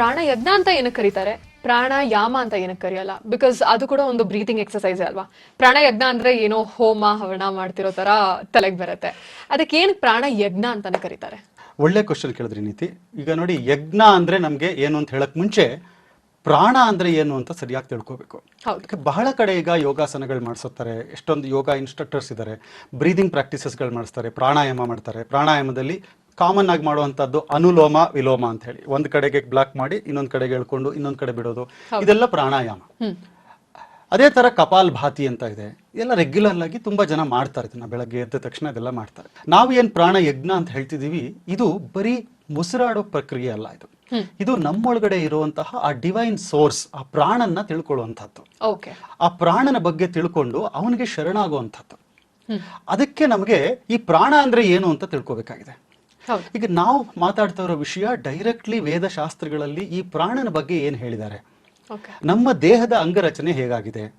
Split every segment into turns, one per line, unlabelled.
ಪ್ರಾಣ ಯಜ್ಞ ಅಂತ ಏನಕ್ಕೆ ಕರೀತಾರೆ? ಪ್ರಾಣಾಯಾಮ ಅಂತ ಏನಕ್ಕೆ ಕರೆಯಲ್ಲ? ಬಿಕಾಸ್ ಅದು ಕೂಡ ಒಂದು ಬ್ರೀತಿಂಗ್ ಎಕ್ಸಸೈಸ್ ಅಲ್ವಾ? ಪ್ರಾಣ ಯಜ್ಞ ಅಂದ್ರೆ ಏನೋ ಹೋಮ ಹವಣ ಮಾಡ್ತಿರೋ ತರ ತಲೆಗೆ ಬರುತ್ತೆ. ಅದಕ್ಕೆ ಏನು ಪ್ರಾಣ ಯಜ್ಞ ಅಂತಾನೆ ಕರೀತಾರೆ?
ಒಳ್ಳೆ ಕ್ವಶನ್ ಕೇಳಿದ್ರಿ ನೀತಿ. ಈಗ ನೋಡಿ ಯಜ್ಞ ಅಂದ್ರೆ ನಮ್ಗೆ ಏನು ಅಂತ ಹೇಳಕ್ ಮುಂಚೆ ಪ್ರಾಣ ಅಂದ್ರೆ ಏನು ಅಂತ ಸರಿಯಾಗಿ ತಿಳ್ಕೋಬೇಕು. ಬಹಳ ಕಡೆ ಈಗ ಯೋಗಾಸನಗಳು ಮಾಡಿಸುತ್ತಾರೆ. ಎಷ್ಟೊಂದು ಯೋಗ ಇನ್ಸ್ಟ್ರಕ್ಟರ್ಸ್ ಇದ್ದಾರೆ ಬ್ರೀದಿಂಗ್ ಪ್ರಾಕ್ಟೀಸಸ್ಗಳು ಮಾಡಿಸ್ತಾರೆ. ಪ್ರಾಣಾಯಾಮ ಮಾಡ್ತಾರೆ. ಪ್ರಾಣಾಯಾಮದಲ್ಲಿ ಕಾಮನ್ ಆಗಿ ಮಾಡುವಂತದ್ದು ಅನುಲೋಮ ವಿಲೋಮ ಅಂತ ಹೇಳಿ. ಒಂದ್ ಕಡೆಗೆ ಬ್ಲಾಕ್ ಮಾಡಿ ಇನ್ನೊಂದ್ ಕಡೆಗೆ ಹೇಳ್ಕೊಂಡು ಇನ್ನೊಂದ್ ಕಡೆ ಬಿಡೋದು. ಇದೆಲ್ಲ ಪ್ರಾಣಾಯಾಮ. ಅದೇ ತರ ಕಪಾಲ್ ಭಾತಿ ಅಂತ ಇದೆ. ಎಲ್ಲ ರೆಗ್ಯುಲರ್ ಆಗಿ ತುಂಬಾ ಜನ ಮಾಡ್ತಾರೆ ಇದನ್ನ. ಬೆಳಗ್ಗೆ ಎದ್ದ ತಕ್ಷಣ ಇದೆಲ್ಲ ಮಾಡ್ತಾರೆ. ನಾವು ಏನ್ ಪ್ರಾಣ ಯಜ್ಞ ಅಂತ ಹೇಳ್ತಿದೀವಿ ಇದು ಬರೀ ಮುಸಿರಾಡೋ ಪ್ರಕ್ರಿಯೆ ಅಲ್ಲ ಇದು. ಇದು ನಮ್ಮೊಳಗಡೆ ಇರುವಂತಹ ಆ ಡಿವೈನ್ ಸೋರ್ಸ್ ಆ ಪ್ರಾಣನ್ನ ತಿಳ್ಕೊಳ್ಳುವಂಥದ್ದು.
ಓಕೆ.
ಆ ಪ್ರಾಣನ ಬಗ್ಗೆ ತಿಳ್ಕೊಂಡು ಅವನಿಗೆ ಶರಣಾಗುವಂಥದ್ದು. ಅದಕ್ಕೆ ನಮಗೆ ಈ ಪ್ರಾಣ ಅಂದ್ರೆ ಏನು ಅಂತ ತಿಳ್ಕೊಬೇಕಾಗಿದೆ. ಈಗ ನಾವು ಮಾತಾಡ್ತಾ ಇರೋ ವಿಷಯ ಡೈರೆಕ್ಟ್ಲಿ ವೇದಶಾಸ್ತ್ರಗಳಲ್ಲಿ ಈ ಪ್ರಾಣನ ಬಗ್ಗೆ ಏನು ಹೇಳಿದ್ದಾರೆ? ನಮ್ಮ ದೇಹದ ಅಂಗರಚನೆ ಹೇಗಾಗಿದೆ?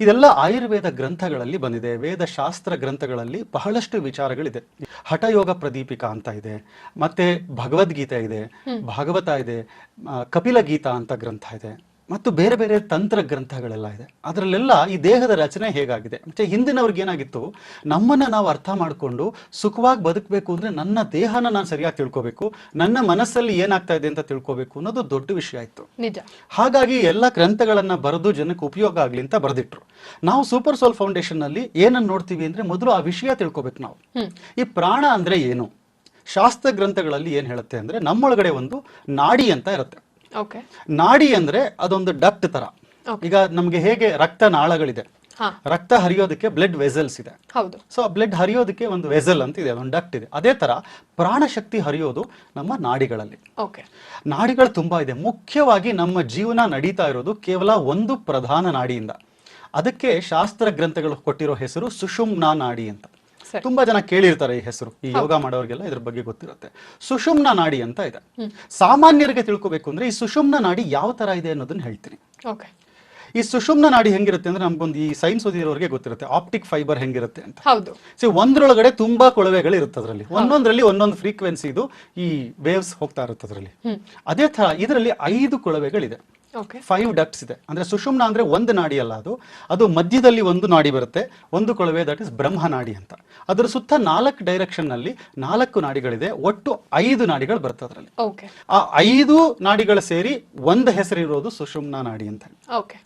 ಇದೆಲ್ಲ ಆಯುರ್ವೇದ ಗ್ರಂಥಗಳಲ್ಲಿ ಬಂದಿದೆ. ವೇದಶಾಸ್ತ್ರ ಗ್ರಂಥಗಳಲ್ಲಿ ಬಹಳಷ್ಟು ವಿಚಾರಗಳಿದೆ. ಹಠಯೋಗ ಪ್ರದೀಪಿಕಾ ಅಂತ ಇದೆ. ಮತ್ತೆ ಭಗವದ್ಗೀತೆ ಇದೆ. ಭಾಗವತ ಇದೆ. ಕಪಿಲ ಗೀತಾ ಅಂತ ಗ್ರಂಥ ಇದೆ. ಮತ್ತು ಬೇರೆ ಬೇರೆ ತಂತ್ರ ಗ್ರಂಥಗಳೆಲ್ಲ ಇದೆ. ಅದರಲ್ಲೆಲ್ಲ ಈ ದೇಹದ ರಚನೆ ಹೇಗಾಗಿದೆ? ಮತ್ತೆ ಹಿಂದಿನವ್ರಿಗೆ ಏನಾಗಿತ್ತು? ನಮ್ಮನ್ನ ನಾವು ಅರ್ಥ ಮಾಡಿಕೊಂಡು ಸುಖವಾಗಿ ಬದುಕಬೇಕು ಅಂದ್ರೆ ನನ್ನ ದೇಹನ ನಾನು ಸರಿಯಾಗಿ ತಿಳ್ಕೋಬೇಕು ನನ್ನ ಮನಸ್ಸಲ್ಲಿ ಏನಾಗ್ತಾ ಇದೆ ಅಂತ ತಿಳ್ಕೋಬೇಕು ಅನ್ನೋದು ದೊಡ್ಡ ವಿಷಯ ಇತ್ತು ಹಾಗಾಗಿ ಎಲ್ಲ ಗ್ರಂಥಗಳನ್ನ ಬರೆದು ಜನಕ್ಕೆ ಉಪಯೋಗ ಆಗ್ಲಿ ಅಂತ ಬರೆದಿಟ್ರು. ನಾವು ಸೂಪರ್ ಸೋಲ್ ಫೌಂಡೇಶನ್ ಅಲ್ಲಿ ಏನನ್ನ ನೋಡ್ತೀವಿ ಅಂದ್ರೆ ಮೊದಲು ಆ ವಿಷಯ ತಿಳ್ಕೋಬೇಕು ನಾವು. ಈ ಪ್ರಾಣ ಅಂದ್ರೆ ಏನು? ಶಾಸ್ತ್ರ ಗ್ರಂಥಗಳಲ್ಲಿ ಏನ್ ಹೇಳುತ್ತೆ ಅಂದ್ರೆ ನಮ್ಮೊಳಗಡೆ ಒಂದು ನಾಡಿ ಅಂತ ಇರುತ್ತೆ. ನಾಡಿ ಅಂದ್ರೆ ಅದೊಂದು ಡಕ್ಟ್ ತರ. ಈಗ ನಮ್ಗೆ ಹೇಗೆ ರಕ್ತ ನಾಳಗಳಿದೆ. ರಕ್ತ ಹರಿಯೋದಕ್ಕೆ ಬ್ಲಡ್ ವೆಸಲ್ಸ್ ಇದೆ.
ಹೌದು.
ಸೊ ಬ್ಲಡ್ ಹರಿಯೋದಕ್ಕೆ ಒಂದು ವೆಸಲ್ ಅಂತ ಇದೆ ಒಂದು ಡಕ್ಟ್ ಇದೆ. ಅದೇ ತರ ಪ್ರಾಣಶಕ್ತಿ ಹರಿಯೋದು ನಮ್ಮ ನಾಡಿಗಳಲ್ಲಿ.
ಓಕೆ.
ನಾಡಿಗಳು ತುಂಬಾ ಇದೆ. ಮುಖ್ಯವಾಗಿ ನಮ್ಮ ಜೀವನ ನಡೀತಾ ಇರೋದು ಕೇವಲ ಒಂದು ಪ್ರಧಾನ ನಾಡಿಯಿಂದ. ಅದಕ್ಕೆ ಶಾಸ್ತ್ರ ಗ್ರಂಥಗಳು ಕೊಟ್ಟಿರೋ ಹೆಸರು ಸುಷುಮ್ನಾ ನಾಡಿ ಅಂತ. ತುಂಬಾ ಜನ ಕೇಳಿರ್ತಾರೆ ಈ ಹೆಸರು. ಈ ಯೋಗ ಮಾಡೋರಿಗೆಲ್ಲ ಇದ್ರ ಬಗ್ಗೆ ಗೊತ್ತಿರುತ್ತೆ. ಸುಷುಮ್ನ ನಾಡಿ ಅಂತ ಇದೆ. ಸಾಮಾನ್ಯರಿಗೆ ತಿಳ್ಕೊಬೇಕು ಅಂದ್ರೆ ಈ ಸುಷುಮ್ನ ನಾಡಿ ಯಾವ ತರ ಇದೆ ಅನ್ನೋದನ್ನ ಹೇಳ್ತೀನಿ. ಈ ಸುಷುಮ್ನ ನಾಡಿ ಹೆಂಗಿರುತ್ತೆ ಅಂದ್ರೆ ನಮ್ಗೊಂದು ಈ ಸೈನ್ಸ್ ಓದಿರೋರಿಗೆ ಗೊತ್ತಿರುತ್ತೆ. ಆಪ್ಟಿಕ್ ಫೈಬರ್ ಹೆಂಗಿರುತ್ತೆ ಅಂತ.
ಹೌದು.
ಸೊ ಒಂದ್ರೊಳಗಡೆ ತುಂಬಾ ಕೊಳವೆಗಳು ಇರುತ್ತೆ ಅದರಲ್ಲಿ ಒಂದೊಂದ್ರಲ್ಲಿ ಒಂದೊಂದು ಫ್ರೀಕ್ವೆನ್ಸಿ ಇದು ಈ ವೇವ್ಸ್ ಹೋಗ್ತಾ ಇರುತ್ತೆ ಅದರಲ್ಲಿ ಅದೇ ತರ ಇದರಲ್ಲಿ ಐದು ಕೊಳವೆಗಳಿದೆ. ಫೈವ್ ಡಕ್ಟ್ಸ್ ಇದೆ. ಅಂದ್ರೆ ಸುಷುಮ್ನ ಅಂದ್ರೆ ಒಂದು ನಾಡಿ ಅಲ್ಲ ಅದು. ಅದು ಮಧ್ಯದಲ್ಲಿ ಒಂದು ನಾಡಿ ಬರುತ್ತೆ. ಒಂದು ಕೊಳವೆ ದಟ್ ಇಸ್ ಬ್ರಹ್ಮ ನಾಡಿ ಅಂತ. ಅದರ ಸುತ್ತ ನಾಲ್ಕು ಡೈರೆಕ್ಷನ್ನಲ್ಲಿ ನಾಲ್ಕು ನಾಡಿಗಳಿದೆ. ಒಟ್ಟು ಐದು ನಾಡಿಗಳು ಬರುತ್ತೆ ಅದರಲ್ಲಿ. ಆ ಐದು ನಾಡಿಗಳು ಸೇರಿ ಒಂದು ಹೆಸರಿರೋದು ಸುಷುಮ್ನ ನಾಡಿ ಅಂತ.
ಓಕೆ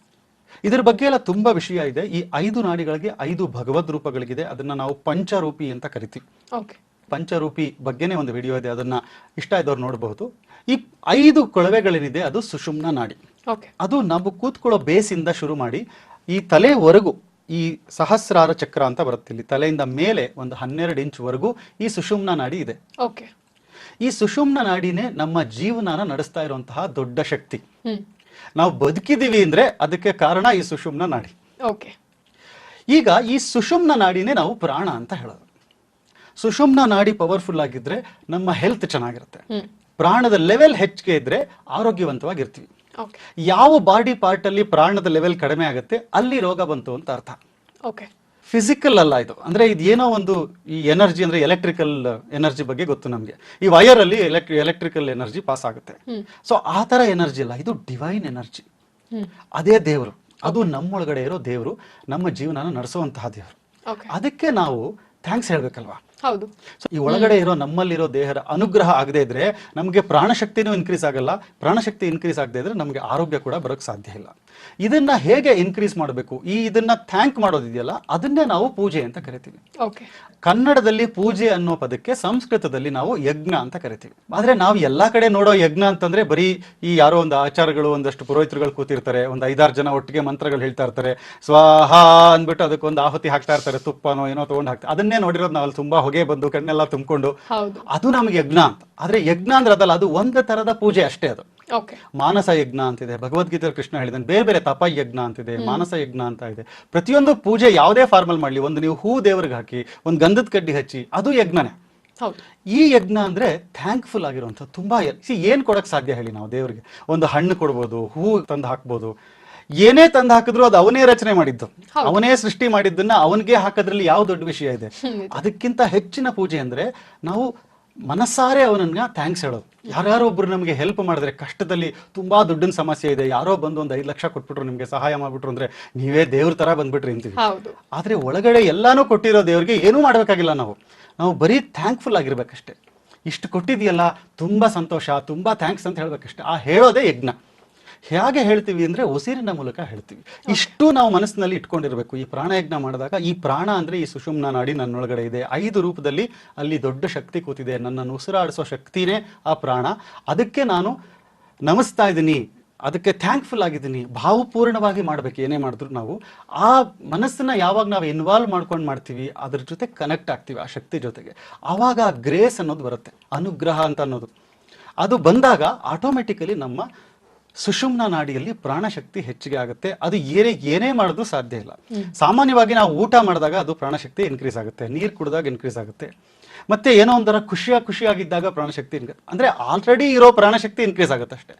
ಇದ್ರ ಬಗ್ಗೆ ಎಲ್ಲ ತುಂಬಾ ವಿಷಯ ಇದೆ. ಈ ಐದು ನಾಡಿಗಳಿಗೆ ಐದು ಭಗವದ್ ರೂಪಗಳಿಗಿದೆ. ಅದನ್ನ ನಾವು ಪಂಚರೂಪಿ ಅಂತ ಕರಿತೀವಿ.
ಓಕೆ
ಪಂಚರೂಪಿ ಬಗ್ಗೆನೇ ಒಂದು ವಿಡಿಯೋ ಇದೆ. ಅದನ್ನ ಇಷ್ಟ ಇದ್ದವ್ರು ನೋಡಬಹುದು ಈ ಐದು ಕೊಳವೆಗಳೇನಿದೆ ಅದು ಸುಷುಮ್ನ ನಾಡಿ. ಅದು ನಾವು ಕೂತ್ಕೊಳ್ಳೋ ಬೇಸಿಂದ ಶುರು ಮಾಡಿ ಈ ತಲೆವರೆಗೂ ಈ ಸಹಸ್ರಾರ ಚಕ್ರ ಅಂತ ಬರುತ್ತೆ ಇಲ್ಲಿ. ತಲೆಯಿಂದ ಮೇಲೆ ಒಂದು ಹನ್ನೆರಡು ಇಂಚ್ವರೆಗೂ ಈ ಸುಷುಮ್ನ ನಾಡಿ ಇದೆ.
ಓಕೆ
ಈ ಸುಷುಮ್ನ ನಾಡಿನೇ ನಮ್ಮ ಜೀವನನ ನಡೆಸ್ತಾ ಇರುವಂತಹ ದೊಡ್ಡ ಶಕ್ತಿ. ನಾವು ಬದುಕಿದೀವಿ ಅಂದ್ರೆ ಅದಕ್ಕೆ ಕಾರಣ ಈ ಸುಷುಮ್ನ ನಾಡಿ.
ಓಕೆ
ಈಗ ಈ ಸುಷುಮ್ನ ನಾಡಿನೇ ನಾವು ಪ್ರಾಣ ಅಂತ ಹೇಳೋದು. ಸುಷುಮ್ನ ನಾಡಿ ಪವರ್ಫುಲ್ ಆಗಿದ್ರೆ ನಮ್ಮ ಹೆಲ್ತ್ ಚೆನ್ನಾಗಿರುತ್ತೆ. ಪ್ರಾಣದ ಲೆವೆಲ್ ಹೆಚ್ಚಿಗೆ ಇದ್ರೆ ಆರೋಗ್ಯವಂತವಾಗಿರ್ತೀವಿ. ಯಾವ ಬಾಡಿ ಪಾರ್ಟ್ ಅಲ್ಲಿ ಪ್ರಾಣದ ಲೆವೆಲ್ ಕಡಿಮೆ ಆಗುತ್ತೆ ಅಲ್ಲಿ ರೋಗ ಬಂತು ಅಂತ ಅರ್ಥ.
ಓಕೆ
ಫಿಸಿಕಲ್ ಅಲ್ಲ ಇದು. ಅಂದ್ರೆ ಇದು ಏನೋ ಒಂದು ಈ ಎನರ್ಜಿ ಅಂದ್ರೆ ಎಲೆಕ್ಟ್ರಿಕಲ್ ಎನರ್ಜಿ ಬಗ್ಗೆ ಗೊತ್ತು ನಮಗೆ. ಈ ವೈರ್ ಅಲ್ಲಿ ಎಲೆಕ್ಟ್ರಿಕಲ್ ಎನರ್ಜಿ ಪಾಸ್ ಆಗುತ್ತೆ. ಸೊ ಆ ತರ ಎನರ್ಜಿ ಅಲ್ಲ. ಇದು ಡಿವೈನ್ ಎನರ್ಜಿ ಅದೇ ದೇವರು. ಅದು ನಮ್ಮೊಳಗಡೆ ಇರೋ ದೇವರು ನಮ್ಮ ಜೀವನನ ನಡೆಸುವಂತಹ ದೇವರು. ಅದಕ್ಕೆ ನಾವು ಥ್ಯಾಂಕ್ಸ್ ಹೇಳ್ಬೇಕಲ್ವಾ?
ಹೌದು.
ಈ ಒಳಗಡೆ ಇರೋ ನಮ್ಮಲ್ಲಿರೋ ದೇಹದ ಅನುಗ್ರಹ ಆಗದೆ ಇದ್ರೆ ನಮಗೆ ಪ್ರಾಣಶಕ್ತಿನೂ ಇನ್ಕ್ರೀಸ್ ಆಗಲ್ಲ. ಪ್ರಾಣಶಕ್ತಿ ಇನ್ಕ್ರೀಸ್ ಆಗದೆ ಇದ್ರೆ ನಮಗೆ ಆರೋಗ್ಯ ಕೂಡ ಬರೋಕ್ ಸಾಧ್ಯ ಇಲ್ಲ. ಇದನ್ನ ಹೇಗೆ ಇನ್ಕ್ರೀಸ್ ಮಾಡಬೇಕು? ಈ ಇದನ್ನ ಥ್ಯಾಂಕ್ ಮಾಡೋದಿದೆಯಲ್ಲ ಅದನ್ನೇ ನಾವು ಪೂಜೆ ಅಂತ ಕರಿತೀವಿ.
ಓಕೆ
ಕನ್ನಡದಲ್ಲಿ ಪೂಜೆ ಅನ್ನೋ ಪದಕ್ಕೆ ಸಂಸ್ಕೃತದಲ್ಲಿ ನಾವು ಯಜ್ಞ ಅಂತ ಕರಿತೀವಿ. ಆದ್ರೆ ನಾವು ಎಲ್ಲಾ ಕಡೆ ನೋಡೋ ಯಜ್ಞ ಅಂತಂದ್ರೆ ಬರೀ ಈ ಯಾರೋ ಒಂದು ಆಚಾರಗಳು ಒಂದಷ್ಟು ಪುರೋಹಿತರುಗಳು ಕೂತಿರ್ತಾರೆ ಒಂದು ಐದಾರು ಜನ ಒಟ್ಟಿಗೆ ಮಂತ್ರಗಳು ಹೇಳ್ತಾ ಇರ್ತಾರೆ. ಸ್ವಾಹ ಅಂದ್ಬಿಟ್ಟು ಅದಕ್ಕೊಂದು ಆಹುತಿ ಹಾಕ್ತಾ ಇರ್ತಾರೆ ತುಪ್ಪನೋ ಏನೋ ತಗೊಂಡು ಹಾಕ್ತಾರೆ ಅದನ್ನೇ ನೋಡಿರೋದು ನಾವು ತುಂಬಾ ಹೊಗೆ ಬಂದು ಕಣ್ಣೆಲ್ಲ ತುಂಬಿಕೊಂಡು. ಅದು ನಮ್ಗೆ ಯಜ್ಞ ಅಂತ. ಆದ್ರೆ ಯಜ್ಞ ಅಂದ್ರೆ ಅದಲ್ಲ ಅದು ಒಂದು ತರದ ಪೂಜೆ ಅಷ್ಟೇ ಅದು. ಮಾನಸ ಯಜ್ಞ ಅಂತಿದೆ. ಭಗವದ್ಗೀತೆ ಕೃಷ್ಣ ಹೇಳಿದಾನೆ ಬೇರೆ ಬೇರೆ ತಪ ಯಜ್ಞ ಅಂತಿದೆ ಮಾನಸ ಯಜ್ಞ ಅಂತ ಇದೆ. ಪ್ರತಿಯೊಂದು ಪೂಜೆ ಯಾವುದೇ ಫಾರ್ಮಲ್ ಮಾಡ್ಲಿ ಒಂದು ನೀವು ಹೂ ದೇವ್ರಿಗೆ ಹಾಕಿ ಒಂದು ಗಂಧದ ಕಡ್ಡಿ ಹಚ್ಚಿ ಅದು ಯಜ್ಞನೇ. ಈ ಯಜ್ಞ ಅಂದ್ರೆ ಥ್ಯಾಂಕ್ಫುಲ್ ಆಗಿರುವಂತ ತುಂಬಾ. ಏನ್ ಕೊಡಕ್ ಸಾಧ್ಯ ಹೇಳಿ ನಾವು ದೇವರಿಗೆ? ಒಂದು ಹಣ್ಣು ಕೊಡ್ಬೋದು ಹೂ ತಂದು ಹಾಕ್ಬೋದು. ಏನೇ ತಂದು ಹಾಕಿದ್ರು ಅದು ಅವನೇ ರಚನೆ ಮಾಡಿದ್ದು. ಅವನೇ ಸೃಷ್ಟಿ ಮಾಡಿದ್ದನ್ನ ಅವನಿಗೆ ಹಾಕೋದ್ರಲ್ಲಿ ಯಾವ ದೊಡ್ಡ ವಿಷಯ ಇದೆ. ಅದಕ್ಕಿಂತ ಹೆಚ್ಚಿನ ಪೂಜೆ ಅಂದ್ರೆ ನಾವು ಮನಸ್ಸಾರೆ ಅವನನ್ನ ಥ್ಯಾಂಕ್ಸ್ ಹೇಳೋದು. ಯಾರ್ಯಾರೋ ಒಬ್ರು ನಮಗೆ ಹೆಲ್ಪ್ ಮಾಡಿದ್ರೆ ಕಷ್ಟದಲ್ಲಿ ತುಂಬಾ ದುಡ್ಡಿನ ಸಮಸ್ಯೆ ಇದೆ. ಯಾರೋ ಬಂದು ಒಂದು ಐದು ಲಕ್ಷ ಕೊಟ್ಬಿಟ್ರು ನಿಮಗೆ ಸಹಾಯ ಮಾಡ್ಬಿಟ್ರು ಅಂದ್ರೆ ನೀವೇ ದೇವ್ರ ತರ ಬಂದ್ಬಿಟ್ರಿ ಅಂತೀವಿ. ಆದ್ರೆ ಒಳಗಡೆ ಎಲ್ಲಾನು ಕೊಟ್ಟಿರೋ ದೇವ್ರಿಗೆ ಏನೂ ಮಾಡ್ಬೇಕಾಗಿಲ್ಲ ನಾವು. ನಾವು ಬರೀ ಥ್ಯಾಂಕ್ಫುಲ್ ಆಗಿರ್ಬೇಕಷ್ಟೇ. ಇಷ್ಟು ಕೊಟ್ಟಿದೆಯಲ್ಲ ತುಂಬಾ ಸಂತೋಷ ತುಂಬಾ ಥ್ಯಾಂಕ್ಸ್ ಅಂತ ಹೇಳ್ಬೇಕಷ್ಟೇ. ಆ ಹೇಳೋದೇ ಯಜ್ಞ. ಹೇಗೆ ಹೇಳ್ತೀವಿ ಅಂದ್ರೆ ಉಸಿರಿನ ಮೂಲಕ ಹೇಳ್ತೀವಿ. ಇಷ್ಟು ನಾವು ಮನಸ್ಸಿನಲ್ಲಿ ಇಟ್ಕೊಂಡಿರಬೇಕು. ಈ ಪ್ರಾಣಯಜ್ಞ ಮಾಡಿದಾಗ ಈ ಪ್ರಾಣ ಅಂದ್ರೆ ಈ ಸುಷುಮ್ನ ನಾಡಿ ನನ್ನೊಳಗಡೆ ಇದೆ. ಐದು ರೂಪದಲ್ಲಿ ಅಲ್ಲಿ ದೊಡ್ಡ ಶಕ್ತಿ ಕೂತಿದೆ. ನನ್ನನ್ನು ಉಸಿರಾಡಿಸೋ ಶಕ್ತಿನೇ ಆ ಪ್ರಾಣ. ಅದಕ್ಕೆ ನಾನು ನಮಿಸ್ತಾ ಇದ್ದೀನಿ. ಅದಕ್ಕೆ ಥ್ಯಾಂಕ್ಫುಲ್ ಆಗಿದ್ದೀನಿ. ಭಾವಪೂರ್ಣವಾಗಿ ಮಾಡ್ಬೇಕು. ಏನೇ ಮಾಡಿದ್ರು ನಾವು. ಆ ಮನಸ್ಸನ್ನ ಯಾವಾಗ ನಾವು ಇನ್ವಾಲ್ವ್ ಮಾಡ್ಕೊಂಡು ಮಾಡ್ತೀವಿ ಅದ್ರ ಜೊತೆ ಕನೆಕ್ಟ್ ಆಗ್ತೀವಿ ಆ ಶಕ್ತಿ ಜೊತೆಗೆ. ಆವಾಗ ಆ ಗ್ರೇಸ್ ಅನ್ನೋದು ಬರುತ್ತೆ. ಅನುಗ್ರಹ ಅಂತ ಅನ್ನೋದು. ಅದು ಬಂದಾಗ ಆಟೋಮೆಟಿಕಲಿ ನಮ್ಮ ಸುಷುಮ್ನ ನಾಡಿಯಲ್ಲಿ ಪ್ರಾಣಶಕ್ತಿ ಹೆಚ್ಚಿಗೆ ಆಗುತ್ತೆ. ಅದು ಏನೇ ಏನೇ ಮಾಡೋದು ಸಾಧ್ಯ ಇಲ್ಲ. ಸಾಮಾನ್ಯವಾಗಿ ನಾವು ಊಟ ಮಾಡಿದಾಗ ಅದು ಪ್ರಾಣಶಕ್ತಿ ಇನ್ಕ್ರೀಸ್ ಆಗುತ್ತೆ. ನೀರು ಕುಡಿದಾಗ ಇನ್ಕ್ರೀಸ್ ಆಗುತ್ತೆ. ಮತ್ತೆ ಏನೋ ಒಂಥರ ಖುಷಿಯ ಖುಷಿಯಾಗಿದ್ದಾಗ ಪ್ರಾಣಶಕ್ತಿ ಶಕ್ತಿ ಅಂದ್ರೆ ಆಲ್ರೆಡಿ ಇರೋ ಪ್ರಾಣಶಕ್ತಿ ಇನ್ಕ್ರೀಸ್ ಆಗುತ್ತೆ ಅಷ್ಟೇ.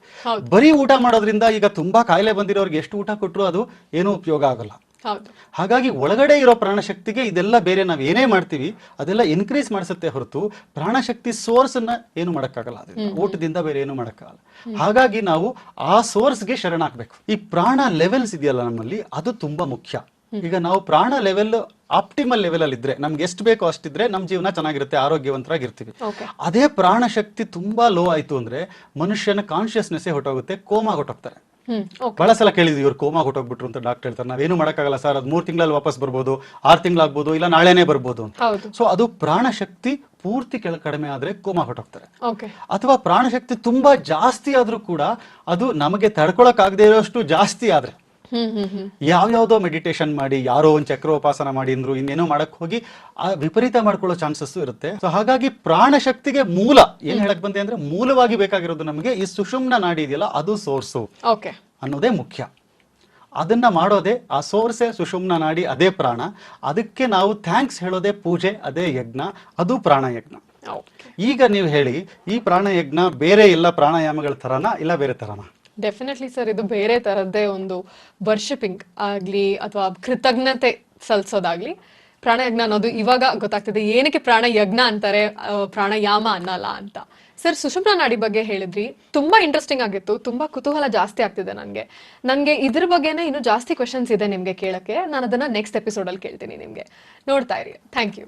ಬರೀ ಊಟ ಮಾಡೋದ್ರಿಂದ ಈಗ ತುಂಬಾ ಕಾಯಿಲೆ ಬಂದಿರೋರಿಗೆ ಎಷ್ಟು ಊಟ ಕೊಟ್ಟರು ಅದು ಏನೂ ಉಪಯೋಗ ಆಗಲ್ಲ. ಹಾಗಾಗಿ ಒಳಗಡೆ ಇರೋ ಪ್ರಾಣಶಕ್ತಿಗೆ ಇದೆಲ್ಲ ಬೇರೆ ನಾವು ಏನೇ ಮಾಡ್ತೀವಿ ಅದೆಲ್ಲ ಇನ್ಕ್ರೀಸ್ ಮಾಡಿಸುತ್ತೆ ಹೊರತು ಪ್ರಾಣಶಕ್ತಿ ಸೋರ್ಸ್ ಅನ್ನ ಏನು ಮಾಡಕ್ಕಾಗಲ್ಲ. ಊಟದಿಂದ ಬೇರೆ ಏನು ಮಾಡಕ್ಕಾಗಲ್ಲ. ಹಾಗಾಗಿ ನಾವು ಆ ಸೋರ್ಸ್ಗೆ ಶರಣಾಗಬೇಕು. ಈ ಪ್ರಾಣ ಲೆವೆಲ್ಸ್ ಇದೆಯಲ್ಲ ನಮ್ಮಲ್ಲಿ ಅದು ತುಂಬಾ ಮುಖ್ಯ. ಈಗ ನಾವು ಪ್ರಾಣ ಲೆವೆಲ್ ಆಪ್ಟಿಮಲ್ ಲೆವೆಲ್ ಅಲ್ಲಿ ಇದ್ರೆ ನಮ್ಗೆ ಎಷ್ಟು ಬೇಕೋ ಅಷ್ಟಿದ್ರೆ ನಮ್ಮ ಜೀವನ ಚೆನ್ನಾಗಿರುತ್ತೆ ಆರೋಗ್ಯವಂತರಾಗಿರ್ತೀವಿ.
ಅದೇ
ಅದೇ ಪ್ರಾಣಶಕ್ತಿ ತುಂಬಾ ಲೋ ಆಯ್ತು ಅಂದ್ರೆ ಮನುಷ್ಯನ ಕಾನ್ಶಿಯಸ್ನೆಸ್ ಹೊಟ್ಟೋಗುತ್ತೆ ಕೋಮಾ ಹೊಟ್ಟೋಗ್ತಾರೆ ಬಹಳ ಸಲ ಕೇಳಿದ್ವಿ ಇವ್ರು ಕೋಮಾ ಹೊಟ್ಟೋಗ್ಬಿಟ್ರು ಅಂತ ಡಾಕ್ಟರ್ ಹೇಳ್ತಾರೆ. ನಾವೇನು ಮಾಡೋಕ್ಕಾಗಲ್ಲ ಸರ್ ಅದು ಮೂರು ತಿಂಗಳಲ್ಲಿ ವಾಪಸ್ ಬರ್ಬೋದು ಆರು ತಿಂಗಳಾಗ್ಬೋದು ಇಲ್ಲ ನಾಳೆನೇ ಬರ್ಬೋದು ಅಂತ. ಸೊ ಅದು ಪ್ರಾಣಶಕ್ತಿ ಪೂರ್ತಿ ಕೆಳ ಕಡಿಮೆ ಆದ್ರೆ ಕೋಮಾ ಹೊಟ್ಟೋಗ್ತಾರೆ ಅಥವಾ ಪ್ರಾಣಶಕ್ತಿ ತುಂಬಾ ಜಾಸ್ತಿ ಆದ್ರೂ ಕೂಡ ಅದು ನಮಗೆ ತಡ್ಕೊಳಕ್ಕಾಗದೇ ಇರೋಷ್ಟು ಜಾಸ್ತಿ ಆದ್ರೆ. ಯಾವ್ಯಾವ್ದೋ ಮೆಡಿಟೇಷನ್ ಮಾಡಿ ಯಾರೋ ಒಂದು ಚಕ್ರೋಪಾಸನ ಮಾಡಿ ಅಂದ್ರು ಇನ್ನೇನೋ ಮಾಡಕ್ ಹೋಗಿ ಆ ವಿಪರೀತ ಮಾಡ್ಕೊಳ್ಳೋ ಚಾನ್ಸಸ್ ಇರುತ್ತೆ. ಸೊ ಹಾಗಾಗಿ ಪ್ರಾಣ ಶಕ್ತಿಗೆ ಮೂಲ. ಏನ್ ಹೇಳಕ್ ಬಂದೆ ಅಂದ್ರೆ ಮೂಲವಾಗಿ ಬೇಕಾಗಿರೋದು ನಮಗೆ ಈ ಸುಷುಮ್ನ ನಾಡಿ ಇದೆಯಲ್ಲ ಅದು ಸೋರ್ಸು.
ಓಕೆ.
ಅನ್ನೋದೇ ಮುಖ್ಯ. ಅದನ್ನ ಮಾಡೋದೇ ಆ ಸೋರ್ಸೆ ಸುಷುಮ್ನ ನಾಡಿ ಅದೇ ಪ್ರಾಣ. ಅದಕ್ಕೆ ನಾವು ಥ್ಯಾಂಕ್ಸ್ ಹೇಳೋದೇ ಪೂಜೆ ಅದೇ ಯಜ್ಞ ಅದು ಪ್ರಾಣಯಜ್ಞ. ಈಗ ನೀವು ಹೇಳಿ ಈ ಪ್ರಾಣಯಜ್ಞ ಬೇರೆ ಎಲ್ಲ ಪ್ರಾಣಾಯಾಮಗಳ ತರನಾ ಇಲ್ಲ ಬೇರೆ ತರನಾ?
ಡೆಫಿನೆಟ್ಲಿ ಸರ್ ಇದು ಬೇರೆ ತರದ್ದೇ ಒಂದು ವರ್ಷಿಪಿಂಗ್ ಆಗ್ಲಿ ಅಥವಾ ಕೃತಜ್ಞತೆ ಸಲ್ಸೋದಾಗ್ಲಿ ಪ್ರಾಣಯಜ್ಞ ಅನ್ನೋದು ಇವಾಗ ಗೊತ್ತಾಗ್ತಿದೆ. ಏನಕ್ಕೆ ಪ್ರಾಣಯಜ್ಞ ಅಂತಾರೆ ಪ್ರಾಣಯಾಮ ಅನ್ನಲ್ಲ ಅಂತ. ಸರ್, ಸುಷುಮ್ನ ನಾಡಿ ಬಗ್ಗೆ ಹೇಳಿದ್ರಿ. ತುಂಬಾ ಇಂಟ್ರೆಸ್ಟಿಂಗ್ ಆಗಿತ್ತು. ತುಂಬಾ ಕುತೂಹಲ ಜಾಸ್ತಿ ಆಗ್ತಿದೆ ನನಗೆ. ನನಗೆ ಇದ್ರ ಬಗ್ಗೆನೇ ಇನ್ನು ಜಾಸ್ತಿ ಕ್ವೆಶನ್ಸ್ ಇದೆ ನಿಮ್ಗೆ ಕೇಳಕ್ಕೆ. ನಾನು ಅದನ್ನ ನೆಕ್ಸ್ಟ್ ಎಪಿಸೋಡ್ ಅಲ್ಲಿ ಕೇಳ್ತೀನಿ ನಿಮ್ಗೆ. ನೋಡ್ತಾ ಇರಿ. Thank you